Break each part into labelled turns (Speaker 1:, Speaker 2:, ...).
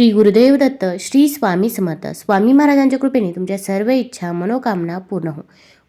Speaker 1: श्री गुरुदेव दत्त श्री स्वामी समर्थ स्वामी महाराजांच्या कृपेने तुमच्या सर्व इच्छा मनोकामना पूर्ण हो.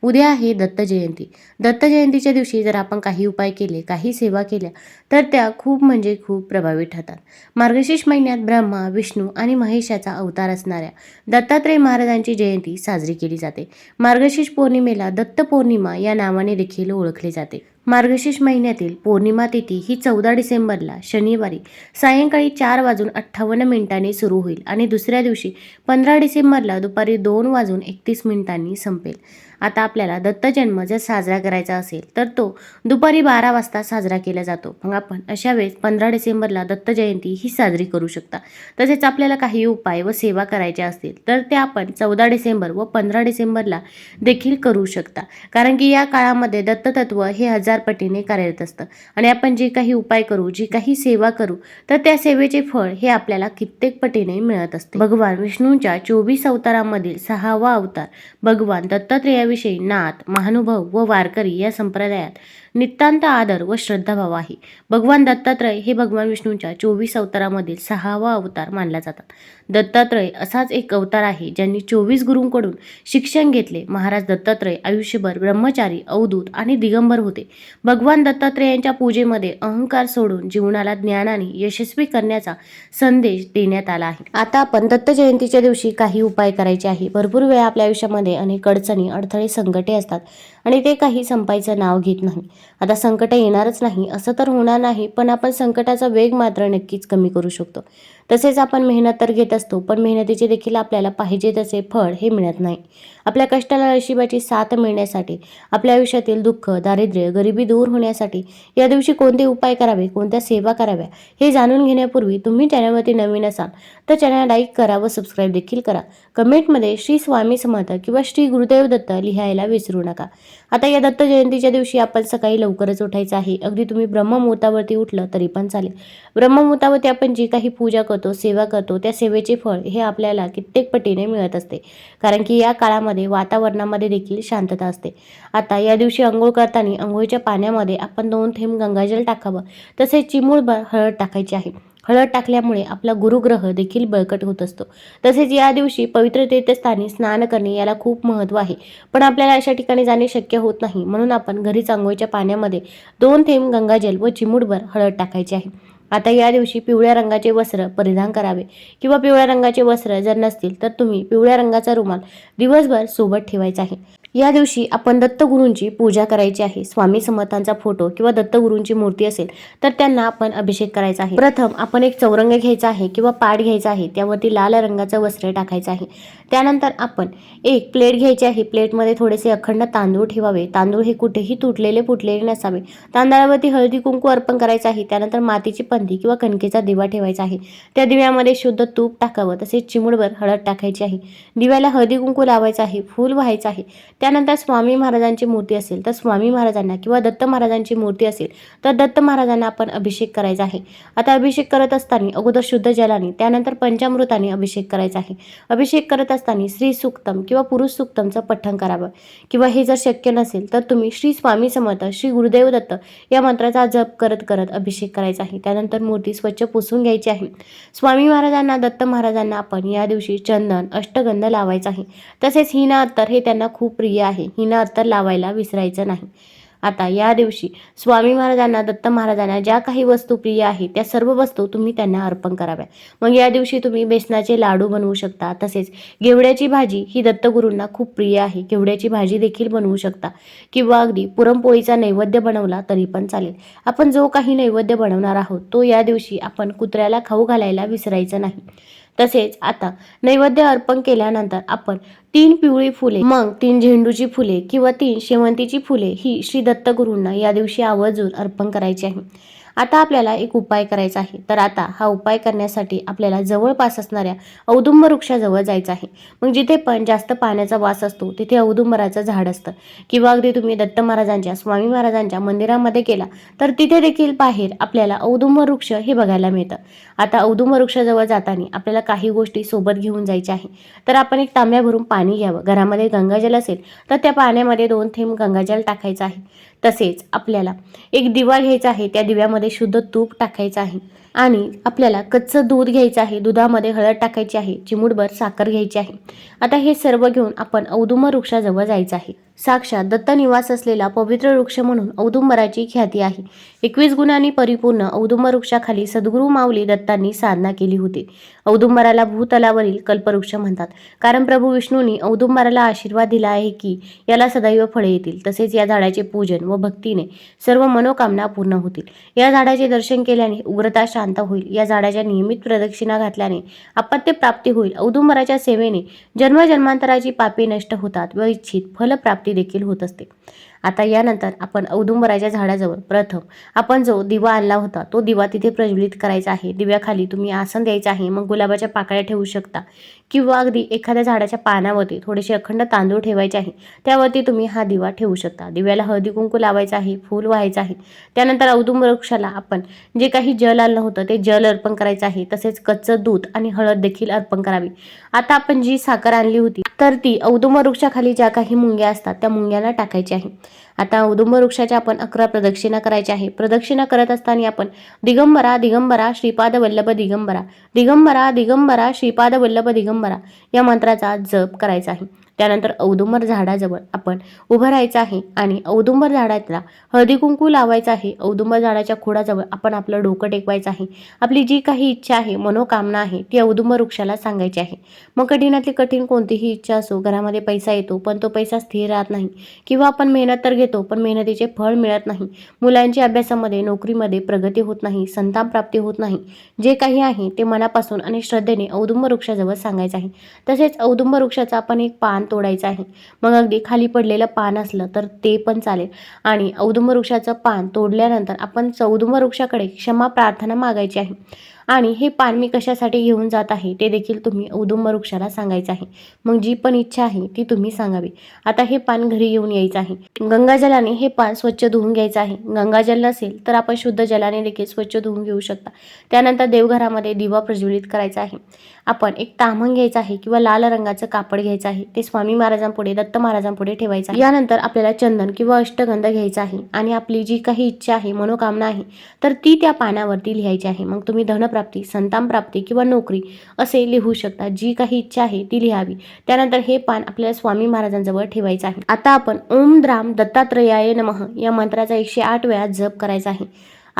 Speaker 1: उद्या आहे दत्त जयंती. दत्त जयंतीच्या दिवशी जर आपण काही उपाय केले काही सेवा केल्या तर त्या खूप म्हणजे खूप प्रभावी ठरतात. मार्गशीर्ष महिन्यात ब्रह्मा विष्णू आणि महेशाचा अवतार असणाऱ्या दत्तात्रय महाराजांची जयंती साजरी केली जाते. मार्गशीर्ष पौर्णिमेला दत्त पौर्णिमा या नावाने देखील ओळखले जाते. मार्गशीर्ष महिन्यातील पौर्णिमा तिथी ही चौदा डिसेंबरला शनिवारी सायंकाळी चार वाजून अठ्ठावन्न मिनिटांनी सुरू होईल आणि दुसऱ्या दिवशी पंधरा डिसेंबरला दुपारी दोन वाजून एकतीस मिनिटांनी संपेल. आता आपल्याला दत्तजन्म जर साजरा करायचा असेल तर तो दुपारी बारा वाजता साजरा केला जातो. मग आपण अशा वेळेस पंधरा डिसेंबरला दत्त जयंती ही साजरी करू शकता. तसेच आपल्याला काही उपाय व सेवा करायच्या असतील तर ते आपण चौदा डिसेंबर व पंधरा डिसेंबरला देखील करू शकता. कारण की या काळामध्ये दत्ततत्व हे हजार पटीने कार्यरत असतं. आणि आपण जे काही उपाय करू जी काही सेवा करू तर त्या सेवेचे फळ हे आपल्याला कित्येक पटीने मिळत असते. भगवान विष्णूंच्या चोवीस अवतारामधील सहावा अवतार भगवान दत्तात्रेयाविषयी नाथ महानुभव व वारकरी या संप्रदायात नितांत आदर व श्रद्धाभाव आहे भगवान दत्तात्रय हे भगवान विष्णूंच्या चोवीस अवतारामधील सहावा अवतार मानला जातात. दत्तात्रय असाच एक अवतार आहे ज्यांनी चोवीस गुरूंकडून शिक्षण घेतले. महाराज दत्तात्रय आयुष्यभर ब्रह्मचारी अवधूत आणि दिगंबर होते. भगवान दत्तात्रयांच्या पूजेमध्ये अहंकार सोडून जीवनाला ज्ञानाने यशस्वी करण्याचा संदेश देण्यात आला आहे. आता आपण दत्त जयंतीच्या दिवशी काही उपाय करायचे आहे. भरपूर वेळा आपल्या आयुष्यामध्ये अनेक अडचणी अडथळे संकटे असतात. आणि ते काही संपायचं नाव घेत नाही. आता संकट येणारच नाही असं तर होणार नाही पण आपण संकटाचा वेग मात्र नक्कीच कमी करू शकतो. तसेच आपण मेहनत तर घेत असतो पण मेहनतीचे देखील आपल्याला पाहिजे तसे फळ हे मिळत नाही. आपल्या कष्टाला नशिबाची साथ मिळण्यासाठी आपल्या आयुष्यातील दुःख दारिद्र्य गरिबी दूर होण्यासाठी या दिवशी कोणते उपाय करावे कोणत्या सेवा कराव्या हे जाणून घेण्यापूर्वी तुम्ही चॅनलवरती नवीन असाल तर चॅनल लाईक करा व सबस्क्राईब देखील करा. कमेंटमध्ये श्री स्वामी समर्थ किंवा श्री गुरुदेव दत्त लिहायला विसरू नका. आता या दत्त जयंतीच्या दिवशी आपण सकाळी लवकरच उठायचं आहे. अगदी तुम्ही ब्रह्ममुहूर्तावरती उठलं तरी पण चालेल. ब्रह्ममुहूर्तावरती आपण जी काही पूजा करतो सेवा करतो त्या सेवेचे फळ हे आपल्याला कित्येक पटीने मिळत असते. कारण की या काळामध्ये वातावरणामध्ये देखील शांतता असते. आता या दिवशी आंघोळ करताना आंघोळीच्या पाण्यामध्ये आपण दोन थेंब गंगाजल टाकावं. तसेच चिमूळभर हळद टाकायची आहे. हळद टाकल्यामुळे आपला गुरुग्रह देखील बळकट होत असतो. तसेच या दिवशी पवित्र तीर्थस्थानी स्नान करणे याला खूप महत्त्व आहे. पण आपल्याला अशा ठिकाणी जाणे शक्य होत नाही. म्हणून आपण घरीच आंघोळीच्या पाण्यामध्ये दोन थेंब गंगाजल व चिमूटभर हळद टाकायची आहे. आता या दिवशी पिवळ्या रंगाचे वस्त्र परिधान करावे किंवा पिवळ्या रंगाचे वस्त्र जर नसतील तर तुम्ही पिवळ्या रंगाचा रुमाल दिवसभर सोबत ठेवायचा आहे. या दिवशी आपण दत्तगुरूंची पूजा करायची आहे. स्वामी समर्थांचा फोटो किंवा दत्तगुरूंची मूर्ती असेल तर त्यांना आपण अभिषेक करायचा आहे. प्रथम आपण एक चौरंग घ्यायचा आहे किंवा पाट घ्यायचा आहे. त्यावरती लाल रंगाचं वस्त्र टाकायचं आहे. त्यानंतर आपण एक प्लेट घ्यायची आहे. प्लेटमध्ये थोडेसे अखंड तांदूळ ठेवावे. तांदूळ हे कुठेही तुटलेले फुटलेले नसावे. तांदळावरती हळदी कुंकू अर्पण करायचं आहे. त्यानंतर मातीची पंथी किंवा कणकेचा दिवा ठेवायचा आहे. त्या दिव्यामध्ये शुद्ध तूप टाकावं. तसेच चिमुडभर हळद टाकायची आहे. दिव्याला हळदी कुंकू लावायचं आहे. फूल व्हायचं आहे. त्यानंतर स्वामी महाराजांची मूर्ती असेल तर स्वामी महाराजांना किंवा दत्त महाराजांची मूर्ती असेल तर दत्त महाराजांना आपण अभिषेक करायचा आहे. आता अभिषेक करत असताना अगोदर शुद्ध जलाने त्यानंतर पंचामृताने अभिषेक करायचा आहे. अभिषेक करत असताना श्री सुक्तम किंवा पुरुष सुक्तमचं पठण करावं. किंवा हे जर शक्य नसेल तर तुम्ही श्री स्वामी समर्थ श्री गुरुदेव दत्त या मंत्राचा जप करत करत अभिषेक करायचा आहे. त्यानंतर मूर्ती स्वच्छ पुसून घ्यायची आहे. स्वामी महाराजांना दत्त महाराजांना आपण या दिवशी चंदन अष्टगंध लावायचा आहे. तसेच हिना अत्तर हे त्यांना खूप प्रिय आहे. हिनं अर्थ लावायला विसरायचं नाही. आता या दिवशी स्वामी महाराजांना दत्त महाराजांना ज्या काही वस्तू प्रिय आहेत त्या सर्व वस्तू तुम्ही त्यांना अर्पण कराव्या. मग या दिवशी तुम्ही बेसनाचे लाडू बनवू शकता. तसेच घेवड्याची भाजी ही दत्तगुरूंना खूप प्रिय आहे. घेवड्याची भाजी देखील बनवू शकता. किंवा अगदी पुरणपोळीचा नैवेद्य बनवला तरी पण चालेल. आपण जो काही नैवेद्य बनवणार आहोत तो या दिवशी आपण कुत्र्याला खाऊ घालायला विसरायचं नाही. तसेच आता नैवेद्य अर्पण केल्यानंतर आपण तीन पिवळी फुले मग तीन झेंडूची फुले किंवा तीन शेवंतीची फुले ही श्री दत्तगुरूंना या दिवशी आवर्जून अर्पण करायची आहे. आता आपल्याला एक उपाय करायचा आहे. तर आता हा उपाय करण्यासाठी आपल्याला जवळपास असणाऱ्या औदुंब वृक्षाजवळ जायचं आहे. मग जिथे पण जास्त पाण्याचा वास असतो तिथे औदुंबराचं झाड असतं. किंवा अगदी तुम्ही दत्त महाराजांच्या स्वामी महाराजांच्या मंदिरामध्ये गेला तर तिथे देखील बाहेर आपल्याला औदुंब वृक्ष हे बघायला मिळतं. आता औदुंब वृक्षाजवळ जाताना आपल्याला काही गोष्टी सोबत घेऊन जायच्या आहे. तर आपण एक तांब्या भरून पाणी घ्यावं. घरामध्ये गंगाजल असेल तर त्या पाण्यामध्ये दोन थेंब गंगाजल टाकायचं आहे. तसेच आपल्याला एक दिवा घ्यायचा आहे त्या दिव्यामध्ये शुद्ध तूप टाकायचं आहे. आणि आपल्याला कच्चं दूध घ्यायचं आहे दुधामध्ये हळद टाकायची आहे चिमूटभर साखर घ्यायची आहे. आता हे सर्व घेऊन आपण औदुंबर वृक्षाजवळ जायचं आहे. साक्षात दत्त निवास असलेला पवित्र वृक्ष म्हणून औदुंबराची ख्याती आहे. एकवीस गुणांनी परिपूर्ण औदुंबर वृक्षाखाली सद्गुरू माऊली दत्तांनी साधना केली होती. औदुंबराला भूतलावरील कल्पवृक्ष म्हणतात. कारण प्रभू विष्णूंनी औदुंबराला आशीर्वाद दिला आहे की याला सदैव फळे येतील. तसेच या झाडाचे पूजन व भक्तीने सर्व मनोकामना पूर्ण होतील. या झाडाचे दर्शन केल्याने उग्रता शांत होईल. या झाडाच्या नियमित प्रदक्षिणा घातल्याने अपत्य प्राप्ती होईल. औदुंबराच्या सेवेने जन्मजन्मांतराची पापे नष्ट होतात व इच्छित फलप्राप्ती देखील होत असते. आता यानंतर आपण औदुंबराच्या झाडाजवळ प्रथम आपण जो दिवा आणला होता तो दिवा तिथे प्रज्वलित करायचा आहे. दिव्याखाली तुम्ही आसन द्यायचं आहे. मग गुलाबाच्या पाकळ्या ठेवू शकता. किंवा अगदी एखाद्या झाडाच्या पानावरती थोडेसे अखंड तांदूळ ठेवायचे आहे. त्यावरती तुम्ही हा दिवा ठेवू शकता. दिव्याला हळदी कुंकू लावायचा आहे फूल व्हायचं आहे. त्यानंतर औदुंबर वृक्षाला आपण जे काही जल आणलं होतं ते जल अर्पण करायचं आहे. तसेच कच्चं दूध आणि हळद देखील अर्पण करावी. आता आपण जी साखर आणली होती तर ती औदुंबर वृक्षाखाली ज्या काही मुंग्या असतात त्या मुंग्याला टाकायची आहे. आता उदुंब वृक्षाच्या आपण अकरा प्रदक्षिणा करायच्या आहे. प्रदक्षिणा करत असताना आपण दिगंबरा दिगंबरा श्रीपाद वल्लभ दिगंबरा. दिगंबरा दिगंबरा श्रीपाद वल्लभ दिगंबरा या मंत्राचा जप करायचा आहे. त्यानंतर औदुंबर झाडाजवळ आपण उभं राहायचं आहे आणि औदुंबर झाडाला हळदी कुंकू लावायचं आहे. औदुंबर झाडाच्या खोडाजवळ आपण आपलं डोकं टेकवायचं आहे. आपली जी काही इच्छा आहे मनोकामना आहे ती औदुंबर वृक्षाला सांगायची आहे. मग कठीणातली कठीण कोणतीही इच्छा असो घरामध्ये पैसा येतो पण तो पैसा स्थिर राहत नाही. किंवा आपण मेहनत तर घेतो पण मेहनतीचे फळ मिळत नाही. मुलांच्या अभ्यासामध्ये नोकरीमध्ये प्रगती होत नाही संतान प्राप्ती होत नाही. जे काही आहे ते मनापासून आणि श्रद्धेने औदुंब वृक्षाजवळ सांगायचं आहे. तसेच औदुंब वृक्षाचं आपण एक पान तोडायचं आहे. मग अगदी खाली पडलेलं पान असलं तर ते पण चालेल. आणि औदुंब वृक्षाचं पान तोडल्यानंतर आपण चौदुंब वृक्षाकडे क्षमा प्रार्थना मागायची आहे. आणि हे पान मी कशासाठी घेऊन जात आहे ते देखील तुम्ही उदुंब वृक्षाला सांगायचं आहे. मग जी पण इच्छा आहे ती तुम्ही सांगावी. आता हे पान घरी घेऊन यायचं आहे. गंगाजलाने हे पान स्वच्छ धुवून घ्यायचं आहे. गंगाजल नसेल तर आपण शुद्ध जलाने देखील स्वच्छ धुवून घेऊ शकता. त्यानंतर देवघरामध्ये दिवा प्रज्वलित करायचा आहे. आपण एक ताम्हण घ्यायचं आहे किंवा लाल रंगाचं कापड घ्यायचं आहे ते स्वामी महाराजांपुढे दत्त महाराजांपुढे ठेवायचं आहे. यानंतर आपल्याला चंदन किंवा अष्टगंध घ्यायचा आहे आणि आपली जी काही इच्छा आहे मनोकामना आहे तर ती त्या पानावरती लिहायची आहे. मग तुम्ही धनप्राप्ती संतान प्राप्ती किंवा नोकरी असे लिहू शकता. जी काही इच्छा आहे ती लिहावी. त्यानंतर हे पान आपल्याला स्वामी महाराजांजवळ ठेवायचं आहे. आता आपण ओम द्राम दत्तात्रयाय नमः या मंत्राचा एकशे आठ वेळा जप करायचा आहे.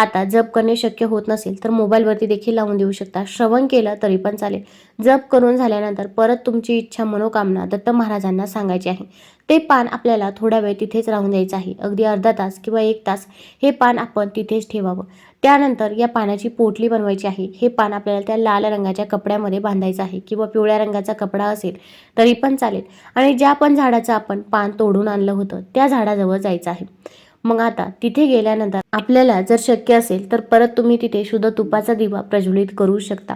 Speaker 1: आता जप करणे शक्य होत नसेल तर मोबाईलवरती देखील लावून देऊ शकता. श्रवण केलं तरी पण चालेल. जप करून झाल्यानंतर परत तुमची इच्छा मनोकामना दत्त महाराजांना सांगायची आहे. ते पान आपल्याला थोडा वेळ तिथेच राहून द्यायचं आहे. अगदी अर्धा तास किंवा एक तास हे पान आपण तिथेच ठेवावं. त्यानंतर या पानाची पोटली बनवायची आहे. हे पान आपल्याला त्या लाल रंगाच्या कपड्यामध्ये बांधायचं आहे किंवा पिवळ्या रंगाचा कपडा असेल तरी पण चालेल. आणि ज्या पण झाडाचं आपण पान तोडून आणलं होतं त्या झाडाजवळ जायचं आहे. मग आता तिथे गेल्यानंतर आपल्याला जर शक्य असेल तर परत तुम्ही तिथे शुद्ध तुपाचा दिवा प्रज्वलित करू शकता.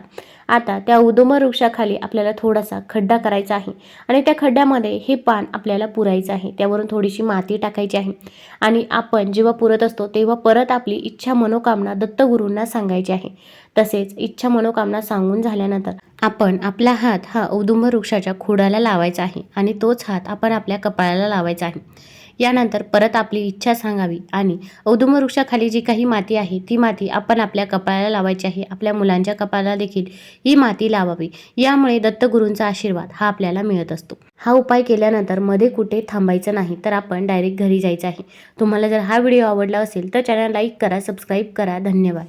Speaker 1: आता त्या उदुंबर वृक्षाखाली आपल्याला थोडासा खड्डा करायचा आहे आणि त्या खड्ड्यामध्ये हे पान आपल्याला पुरायचं आहे. त्यावरून थोडीशी माती टाकायची आहे आणि आपण जेव्हा पुरत असतो तेव्हा परत आपली इच्छा मनोकामना दत्तगुरूंना सांगायची आहे. तसेच इच्छा मनोकामना सांगून झाल्यानंतर आपण आपला हात हा औदुंब वृक्षाच्या खोडाला लावायचा आहे आणि तोच हात आपण आपल्या कपाळाला लावायचा आहे. यानंतर परत आपली इच्छा सांगावी आणि औदुंबर वृक्षाखाली जी काही माती आहे ती माती आपण आपल्या कपाळाला लावायची आहे. आपल्या मुलांच्या कपाळाला देखील ही माती लावावी. यामुळे दत्तगुरूंचा आशीर्वाद हा आपल्याला मिळत असतो. हा उपाय केल्यानंतरमध्ये कुठे थांबायचं नाही तर आपण डायरेक्ट घरी जायचं आहे. तुम्हाला जर हा व्हिडिओ आवडला असेल तर चॅनल लाईक करा सबस्क्राईब करा. धन्यवाद.